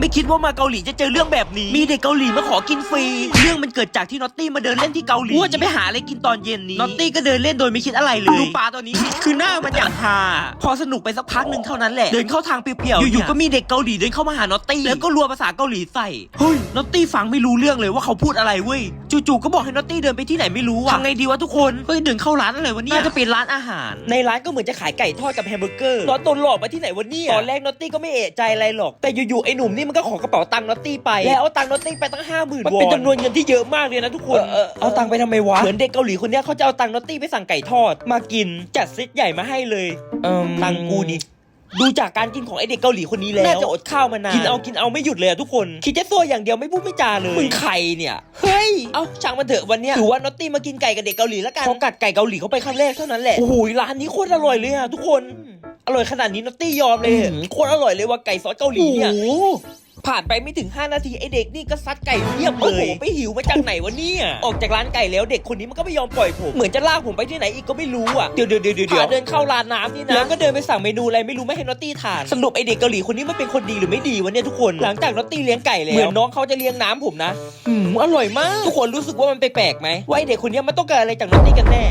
ไม่คิดว่ามาเกาหลีจะเจอเรื่องแบบนี้ มีเด็กเกาหลีมาขอกินฟรี เรื่องมันเกิดจากที่นอตตี้มาเดินเล่นที่เกาหลีว่าจะไปหาอะไรกินตอนเย็นนี้นอตตี้ก็เดินเล่นโดยไม่คิดอะไรเลย ดูปลาตัวนี้ คือหน้ามันอย่างฮา พอสนุกไปสักพักหนึ่งเท่านั้นแหละ เดินเข้าทางเปรี้ยวๆ อยู่ๆ ก็มีเด็กเกาหลีเดินเข้ามาหานอตตี้ แล้วก็รัวภาษาเกาหลีใส่ เฮ้ยนอตตี้ฟังไม่รู้เรื่องเลยว่าเขาพูดอะไรเว้ย จู่ๆ ก็บอกให้นอตตี้เดินไปที่ไหนไม่รู้อะทำไงดีวะทุกคน เฮ้ยเดินเข้าร้านอะไรวะเนี่ยน่าจะเป็นร้านอาหาร ในร้านก็เหมือนจะขายไก่ทอดกับแฮมเบอร์เกอร์นอตโดนหลอกมาที่ไหนวะเนี่ยตอนแรกนอตตี้ก็ไม่เอะใจอะไรหรอก แต่อยู่ๆ ไอ้หนุ่มนี่มันก็ขอกระเป๋าตังค์นอตตี้ไป แล้วเอาตังค์นอตตี้ไปตั้งห้าหมื่นวอน มันเป็นจำนวนเงินที่เยอะมากเลยนะทุกคน เอาตังค์ไปทำไมวะ เหมือนเด็กเกาหลีคนเนี้ยเขาจะเอาตังค์นอตตี้ไปสั่งไก่ทอด มากินจัดเซตใหญ่มาให้เลยตังค์กูนี่ดูจากการกินของไอเด็กเกาหลีคนนี้แล้ว น่าจะอดข้าวมานาน กินเอากินเอาไม่หยุดเลยอะทุกคน คิดจะตัวอย่างเดียวไม่พูดไม่จาเลย มึงใครเนี่ย เฮ้ย เอาช่างมันเถอะวันเนี้ยถือว่านอตตี้มากินไก่กับเด็กเกาหลีแล้วกันพอกัดไก่เกาหลีเข้าไปครั้งแรกเท่านั้นแหละ โอ้โหร้านนี้โคตรอร่อยเลยอะทุกคน อร่อยขนาดนี้นอตตี้ยอมเลย โคตรอร่อยเลยว่าไก่ซอสเกาหลีเนี่ย ผ่านไปไม่ถึง 5 นาทีไอเด็กนี่ก็ซัดไก่เรียบเลยโอ้โหไปหิวมาจากไหนวะเนี่ยออกจากร้านไก่แล้วเด็กคนนี้มันก็ไม่ยอมปล่อยผมเหมือนจะลากผมไปที่ไหนอีกก็ไม่รู้อะเดี๋ยวเดี๋ยวเดี๋ยวเดี๋ยวเดินเข้าร้านน้ำนี่นะแล้วก็เดินไปสั่งเมนูอะไรไม่รู้ไม่ให้นอตตี้ทานสรุปไอเด็กเกาหลีคนนี้มันเป็นคนดีหรือไม่ดีวะเนี่ยทุกคนหลังจากนอตตี้เลี้ยงไก่แล้วเหมือนน้องเขาจะเลี้ยงน้ำผมนะอืมอร่อยมาก ทุกคนรู้สึกว่ามันแปลกๆไหมว่าไอเด็กคนนี้มันต้องการอะไรจากนอตตี้กันแน่